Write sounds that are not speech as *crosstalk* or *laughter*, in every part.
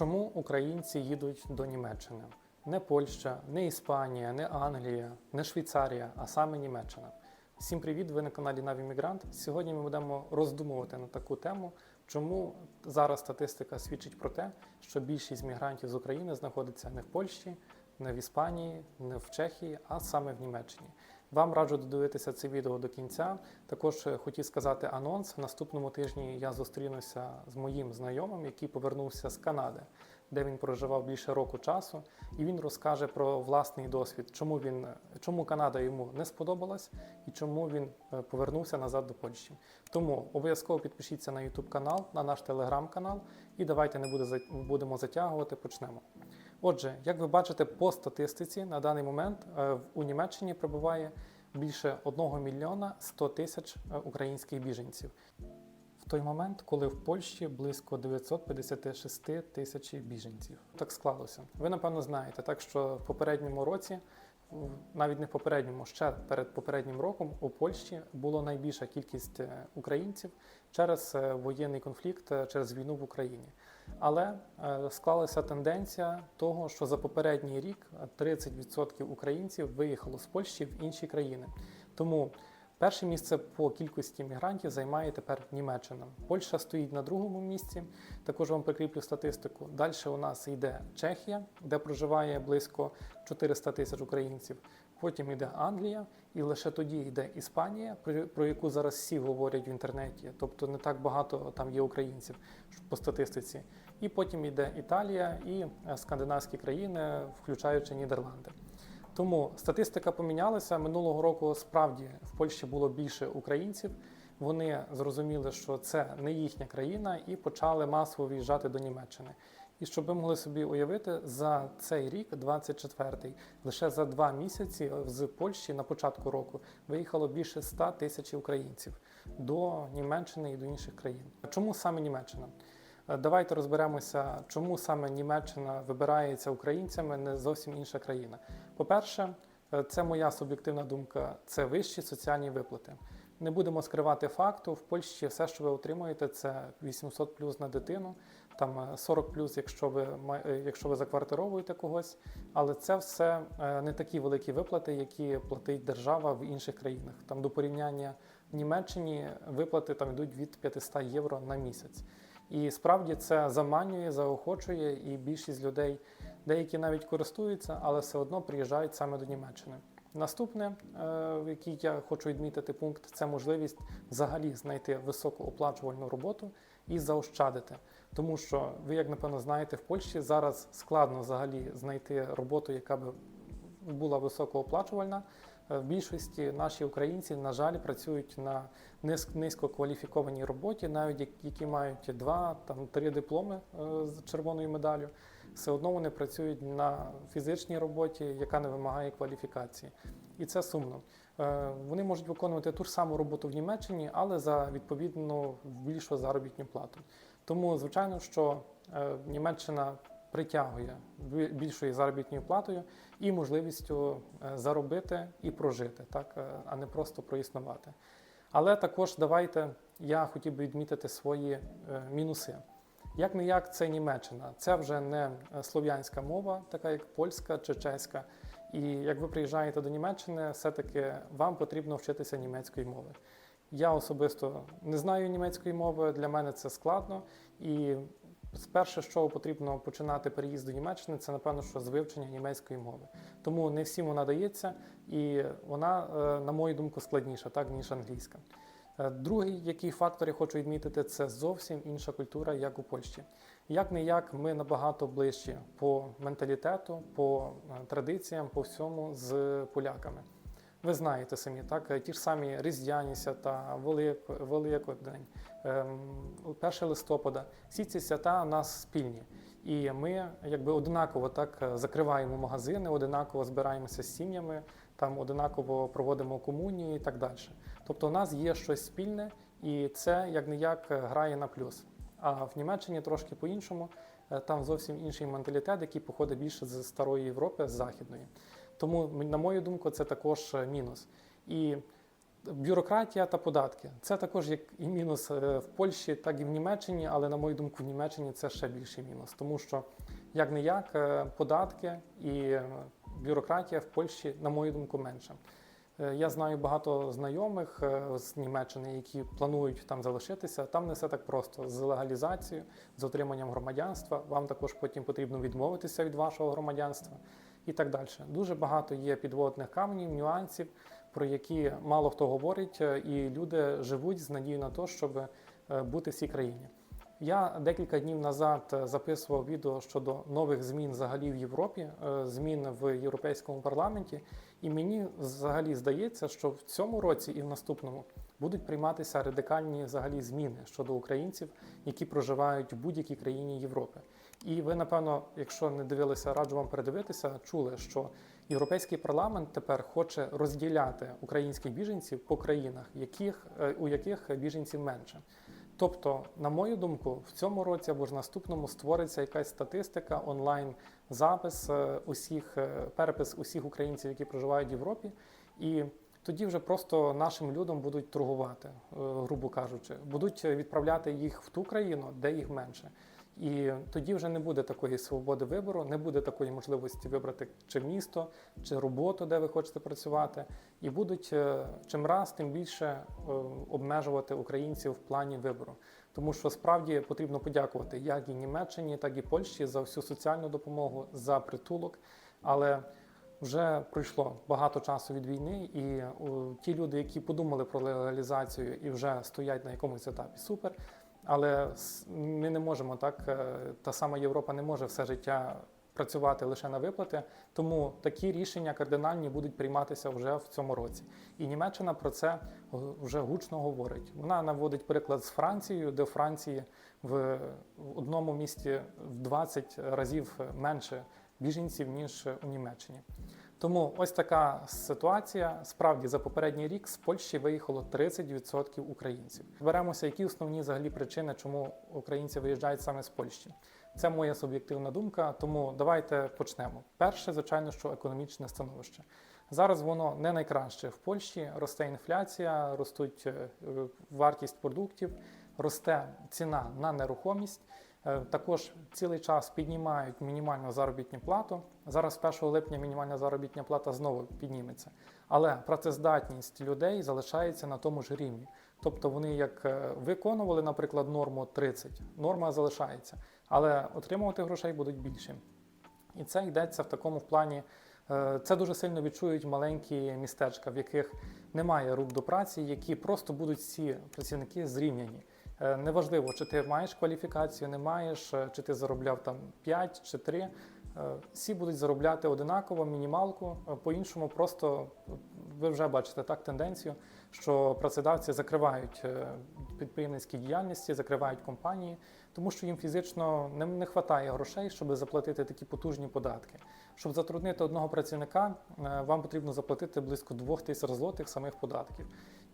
Чому українці їдуть до Німеччини? Не Польща, не Іспанія, не Англія, не Швейцарія, а саме Німеччина. Всім привіт! Ви на каналі Навімігрант. Сьогодні ми будемо роздумувати на таку тему, чому зараз статистика свідчить про те, що більшість мігрантів з України знаходиться не в Польщі, не в Іспанії, не в Чехії, а саме в Німеччині. Вам раджу додивитися це відео до кінця. Також е, хотів сказати анонс. В наступному тижні я зустрінуся з моїм знайомим, який повернувся з Канади, де він проживав більше року часу, і він розкаже про власний досвід, чому він чому Канада йому не сподобалась і чому він е, повернувся назад до Польщі. Тому обов'язково підпишіться на YouTube канал, на наш телеграм-канал, і давайте не буде будемо затягувати. Почнемо. Отже, як ви бачите, по статистиці на даний момент е, у Німеччині перебуває більше 1 мільйона 100 тисяч е, українських біженців. В той момент, коли в Польщі близько 956 тисяч біженців. Так склалося. Ви напевно знаєте, так що в попередньому році, навіть не в попередньому, ще перед попереднім роком у Польщі було найбільша кількість е, українців через е, воєнний конфлікт, через війну в Україні. Але е, склалася тенденція того, що за попередній рік е, 30% українців виїхало з Польщі в інші країни. Тому перше місце по кількості мігрантів займає тепер Німеччина. Польща стоїть на другому місці. Також вам прикріплю статистику. Далі у нас йде Чехія, де проживає близько 400 тисяч українців. Потім йде Англія, і лише тоді йде Іспанія, про- яку зараз всі говорять в інтернеті. Тобто не так багато там є українців по статистиці. І потім йде Італія і е, скандинавські країни, включаючи Нідерланди. Тому статистика помінялася. Минулого року справді в Польщі було більше українців. Вони зрозуміли, що це не їхня країна, і почали масово в'їжджати до Німеччини. І щоб ви могли собі уявити, за цей рік, 24-й, лише за два місяці з Польщі на початку року виїхало більше 100 тисяч українців до Німеччини і до інших країн. Чому саме Німеччина? Е, Давайте розберемося, чому саме Німеччина вибирається українцями, не зовсім інша країна. По-перше, е, це моя суб'єктивна думка, це вищі соціальні виплати. Не будемо скривати факту. В Польщі все, що ви отримуєте, це 800 плюс на дитину, там е, 40 плюс, якщо ви е, якщо ви заквартировуєте когось. Але це все е, не такі великі виплати, які платить держава в інших країнах. Там до порівняння в Німеччині виплати там йдуть від 500 євро на місяць. І справді це заманює, заохочує, і більшість людей, деякі навіть користуються, але все одно приїжджають саме до Німеччини. Наступне, е, який я хочу відмітити пункт, це можливість взагалі знайти високооплачувальну роботу і заощадити. Тому що ви, як напевно, знаєте, в Польщі зараз складно взагалі знайти роботу, яка б була високооплачувальна. Е, В більшості наші українці, на жаль, працюють на низь- низькокваліфікованій роботі, навіть які мають два там три дипломи е, з червоною медаллю. Все одно вони працюють на фізичній роботі, яка не вимагає кваліфікації. І це сумно. Е, Вони можуть виконувати ту ж саму роботу в Німеччині, але за відповідно більшу заробітну плату. Тому, звичайно, що е, Німеччина притягує більшою заробітною платою і можливістю е, заробити і прожити, так, а не просто проіснувати. Але також давайте я хотів би відмітити свої мінуси. Як не як це Німеччина, це вже не е, слов'янська мова, така як польська чи чеська. І як ви приїжджаєте до Німеччини, все-таки вам потрібно вчитися німецької мови. Я особисто не знаю німецької мови, для мене це складно. І перше, з чого потрібно починати переїзд до Німеччини, це напевно, що з вивчення німецької мови. Тому не всім вона дається, і вона, е, на мою думку, складніша, так ніж англійська. Е, Другий, який фактор я хочу відмітити, це зовсім інша культура, як у Польщі. Як не як, ми набагато ближчі по менталітету, по е, традиціям, по всьому з поляками. Ви знаєте самі, так е, ті ж самі різдвяні свята, Велик, Великодень, ем, 1 листопада. Всі ці свята у нас спільні. І ми якби одинаково так закриваємо магазини, одинаково збираємося з сім'ями, там одинаково проводимо комунії і так далі. Тобто у нас є щось спільне, і це як не як грає на плюс. А в Німеччині трошки по-іншому. Е, Там зовсім інший менталітет, який походить більше з старої Європи, з західної. Тому, на мою думку, це також е, мінус. І Бюрократія та податки це також як і мінус е, в Польщі, так і в Німеччині, але на мою думку, в Німеччині це ще більший мінус, тому що як не як податки і е, бюрократія в Польщі, на мою думку, менше. Е, Я знаю багато знайомих е, з Німеччини, які планують там залишитися. Там не все так просто з легалізацією, з отриманням громадянства. Вам також потім потрібно відмовитися від вашого громадянства і так далі. Дуже багато є підводних каменів, нюансів, про які мало хто говорить, е, і люди живуть з надією на те, щоб бути в цій країні. Я декілька днів назад записував відео щодо нових змін взагалі в Європі, змін в Європейському парламенті, і мені взагалі здається, що в цьому році і в наступному будуть прийматися радикальні взагалі зміни щодо українців, які проживають в будь-якій країні Європи. І ви, напевно, якщо не дивилися, раджу вам передивитися, чули, що Європейський парламент тепер хоче розділяти українських біженців по країнах, яких, е, у яких біженців менше. Тобто, на мою думку, в цьому році або ж наступному створиться якась статистика, онлайн запис е, усіх е, перепис усіх українців, які проживають в Європі, і тоді вже просто нашим людям будуть торгувати, е, грубо кажучи, будуть відправляти їх в ту країну, де їх менше. І тоді вже не буде такої свободи вибору, не буде такої можливості вибрати чи місто, чи роботу, де ви хочете працювати, і будуть е, чим раз тим більше е, обмежувати українців в плані вибору. Тому що справді потрібно подякувати як і Німеччині, так і Польщі за всю соціальну допомогу, за притулок. Але вже пройшло багато часу від війни, і ті люди, які подумали про легалізацію і вже стоять на якомусь етапі, супер. Але ми не можемо так, е, та сама Європа не може все життя працювати лише на виплати. Тому такі рішення кардинальні будуть прийматися вже в цьому році. І Німеччина про це вже гучно говорить. Вона наводить приклад з Францією, де Франції в одному місті в 20 разів менше біженців ніж у Німеччині. Тому ось така ситуація. Справді за попередній рік з Польщі виїхало 30% українців. Беремося, які основні взагалі причини, чому українці виїжджають саме з Польщі. Це моя суб'єктивна думка, тому давайте почнемо. Перше, звичайно, що економічне становище. Зараз воно не найкраще в Польщі. Росте інфляція, ростуть е, вартість продуктів, росте ціна на нерухомість. Е, Також цілий час піднімають мінімальну заробітну плату. Зараз 1 липня мінімальна заробітна плата знову підніметься. Але працездатність людей залишається на тому ж рівні. Тобто вони як е, виконували, наприклад, норму 30, норма залишається, але отримувати грошей будуть більше. І це йдеться в такому плані. е, Це дуже сильно відчують маленькі містечка, в яких немає рук до праці, які просто будуть всі працівники зрівняні. Е, Неважливо, чи ти маєш кваліфікацію, не маєш, чи ти заробляв там 5 чи 3. Всі будуть заробляти одинаково мінімалку. Е, По-іншому, просто е, ви вже бачите так тенденцію, що працедавці закривають е, підприємницькі діяльності, закривають компанії, тому що їм фізично не, вистачає грошей, щоб заплатити такі потужні податки. Щоб затруднити одного працівника, е, вам потрібно заплатити близько 2 тисяч злотих самих податків.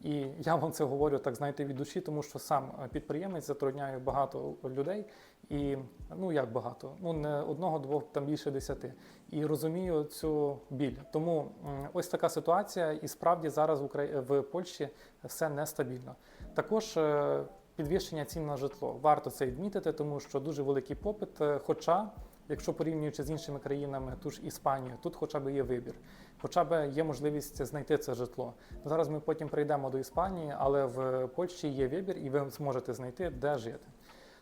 І я вам це говорю так, знаєте, від душі, тому що сам е, підприємець затрудняє багато людей, і ну як багато, ну не одного, двох, там більше десяти. І розумію цю біль. Тому ось така ситуація, і справді зараз в Украї... в Польщі все нестабільно. Також е, підвищення цін на житло. Варто це відмітити, тому що дуже великий попит. е, Хоча, якщо порівнюючи з іншими країнами, ту ж Іспанію, тут хоча б є вибір, хоча б є можливість знайти це житло. Зараз ми потім прийдемо до Іспанії, але в Польщі є вибір, і ви зможете знайти, де жити.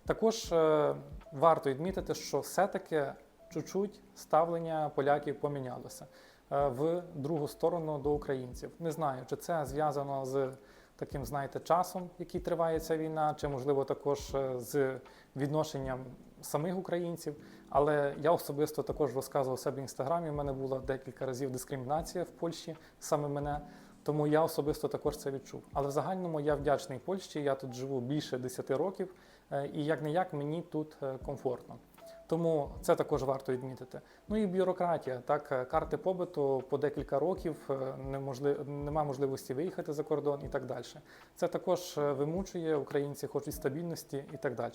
Також е, варто відмітити, що все-таки чуть-чуть ставлення поляків помінялося е, в другу сторону до українців. Не знаю, чи це зв'язано з таким, знаєте, часом, який триває ця війна, чи можливо також е, з відношенням самих українців. Але я особисто також розказував себе в інстаграмі. У мене була декілька разів дискримінація в Польщі, саме мене. Тому я особисто також це відчув. Але в загальному я вдячний Польщі. Я тут живу більше 10 років, е, і як не як мені тут е, комфортно. Тому це також варто відмітити. Ну і бюрократія. Так, е, карти побиту по декілька років е, неможлив... нема можливості виїхати за кордон і так далі. Це також вимучує українці, хочуть стабільності і так далі.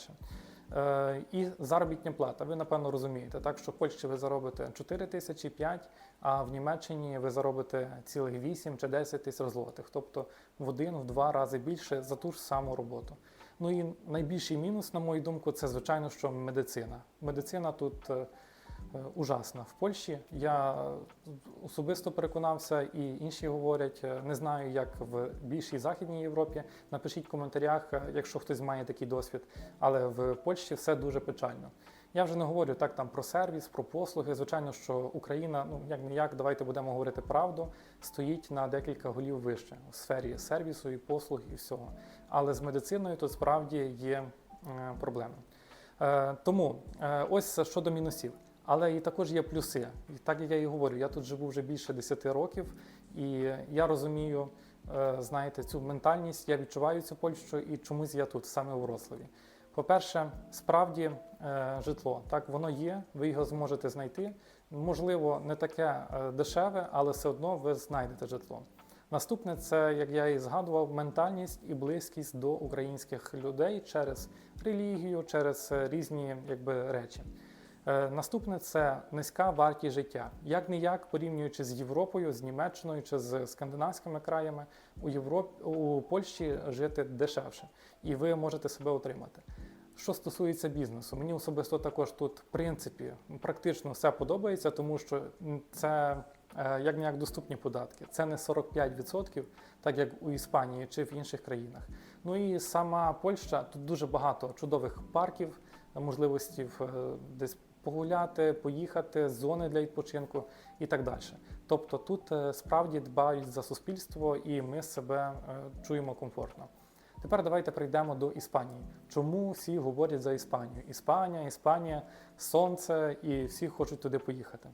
Е, І заробітня плата. Ви напевно розумієте, так що в Польщі ви заробите 4 тисячі 5, а в Німеччині ви заробите цілих 8 чи 10 тисяч злотих, тобто в один, в два рази більше за ту ж саму роботу. Ну і найбільший мінус, на мою думку, це звичайно, що медицина. Медицина тут е, ужасна. В Польщі я особисто переконався, і інші говорять. е, Не знаю, як в більшій західній Європі. Напишіть в коментарях, е, якщо хтось має такий досвід. Але в Польщі все дуже печально. Я вже не говорю так там про сервіс, про послуги. Звичайно, що Україна, ну як не як, давайте будемо говорити правду, стоїть на декілька голів вище у сфері сервісу і послуг і всього. Але з медициною тут справді є е, проблеми. Е, тому е, ось щодо мінусів. Але і також є плюси. І так як я і говорю, я тут живу вже більше 10 років, і я розумію, е, знаєте, цю ментальність, я відчуваю цю Польщу і чомусь я тут, саме у Вроцлаві. По-перше, справді е, житло так воно є, ви його зможете знайти. Можливо, не таке е, дешеве, але все одно ви знайдете житло. Наступне це, як я і згадував, ментальність і близькість до українських людей через релігію, через різні якби, речі. Е, Наступне це низька вартість життя. Як не як порівнюючи з Європою, з Німеччиною чи з скандинавськими краями, у Європі у Польщі жити дешевше, і ви можете себе отримати. Що стосується бізнесу, мені особисто також тут, в принципі, практично все подобається, тому що це е, як ніяк доступні податки. Це не 45%, так як у Іспанії чи в інших країнах. Ну і сама Польща тут дуже багато чудових парків, можливості е, десь погуляти, поїхати, зони для відпочинку і так далі. Тобто тут е, справді дбають за суспільство і ми себе е, чуємо комфортно. Тепер давайте прийдемо до Іспанії. Чому всі говорять за Іспанію? Іспанія, Іспанія, сонце, і всі хочуть туди поїхати.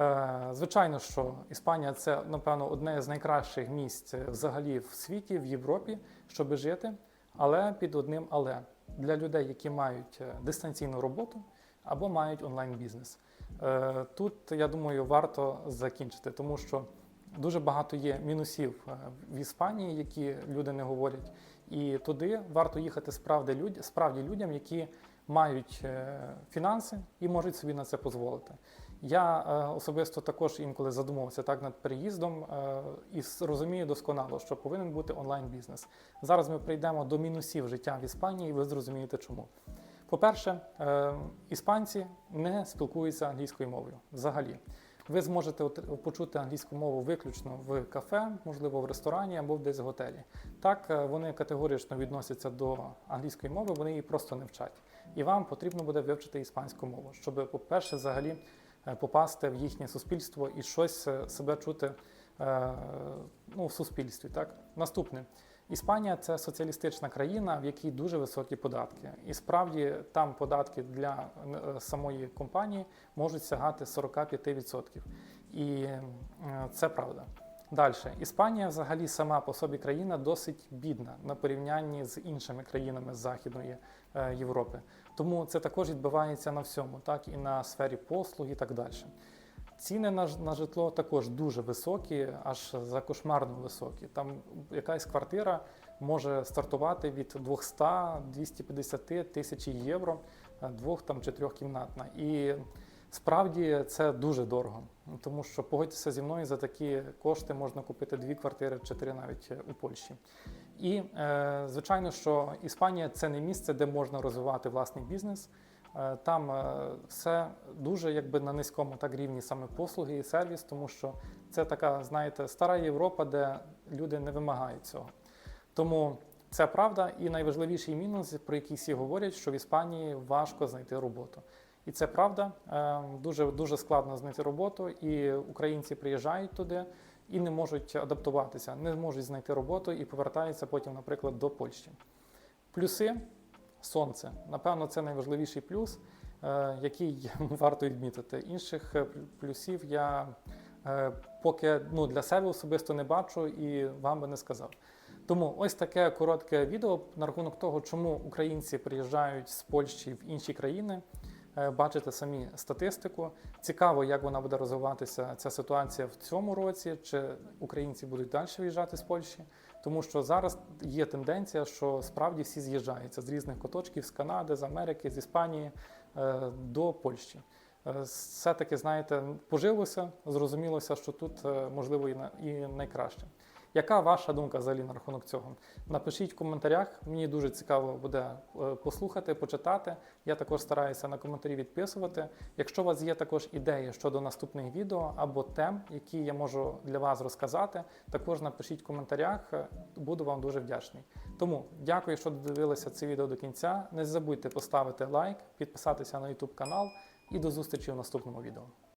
Е, Звичайно, що Іспанія це, напевно, одне з найкращих місць взагалі в світі, в Європі, щоб жити, але під одним але для людей, які мають дистанційну роботу або мають онлайн-бізнес. Е, Тут, я думаю, варто закінчити, тому що дуже багато є мінусів е, в Іспанії, які люди не говорять. І туди варто їхати справді, люд... справді людям, які мають е, фінанси і можуть собі на це дозволити. Я особисто також інколи задумувався так над переїздом е, і розумію досконало, що повинен бути онлайн-бізнес. Зараз ми прийдемо до мінусів життя в Іспанії, і ви зрозумієте чому. По-перше, е, іспанці не спілкуються англійською мовою взагалі. Ви зможете почути англійську мову виключно в кафе, можливо, в ресторані або десь в готелі. Так, е, вони категорично відносяться до англійської мови, вони її просто не вчать. І вам потрібно буде вивчити іспанську мову, щоб, по-перше, взагалі е, попасти в їхнє суспільство і щось себе чути ну, в суспільстві. Так? Наступне. Іспанія це соціалістична країна, в якій дуже високі податки. І справді там податки для е, самої компанії можуть сягати 45%. І е, це правда. Далі, Іспанія взагалі сама по собі країна досить бідна на порівнянні з іншими країнами Західної е, Європи. Тому це також відбивається на всьому, так і на сфері послуг і так далі. Ціни на, на житло також дуже високі, аж за кошмарно високі. Там якась квартира може стартувати від 200-250 тисяч євро, е, двох там чи трьохкімнатна. І справді це дуже дорого, тому що погодьтеся зі мною за такі кошти можна купити дві квартири чи три навіть е, у Польщі. І е, звичайно, що Іспанія це не місце, де можна розвивати власний бізнес. Е, Там е, все дуже якби на низькому так рівні саме послуги і сервіс, тому що це така, знаєте, стара Європа, де люди не вимагають цього. Тому це правда, і найважливіший мінус, про який всі говорять, що в Іспанії важко знайти роботу. І це правда, е, дуже дуже складно знайти роботу, і українці приїжджають туди і не можуть адаптуватися, не можуть знайти роботу і повертаються потім, наприклад, до Польщі. Плюси сонце. Напевно, це найважливіший плюс, е, який *laughs* варто відмітити. Інших е, плюсів я е, поки ну, для себе особисто не бачу і вам би не сказав. Тому ось таке коротке відео на рахунок того, чому українці приїжджають з Польщі в інші країни. Бачите самі статистику. Цікаво, як вона буде розвиватися ця ситуація в цьому році, чи українці будуть далі виїжджати з Польщі. Тому що зараз є тенденція, що справді всі з'їжджаються з різних куточків з Канади, з Америки, з Іспанії е, до Польщі. Е, Все-таки, знаєте, пожилося, зрозумілося, що тут е, можливо і найкраще. Яка ваша думка взагалі на рахунок цього? Напишіть в коментарях. Мені дуже цікаво буде е, послухати, почитати. Я також стараюся на коментарі відписувати. Якщо у вас є також ідеї щодо наступних відео або тем, які я можу для вас розказати, також напишіть в коментарях. Е, Буду вам дуже вдячний. Тому дякую, що додивилися це відео до кінця. Не забудьте поставити лайк, підписатися на YouTube канал і до зустрічі в наступному відео.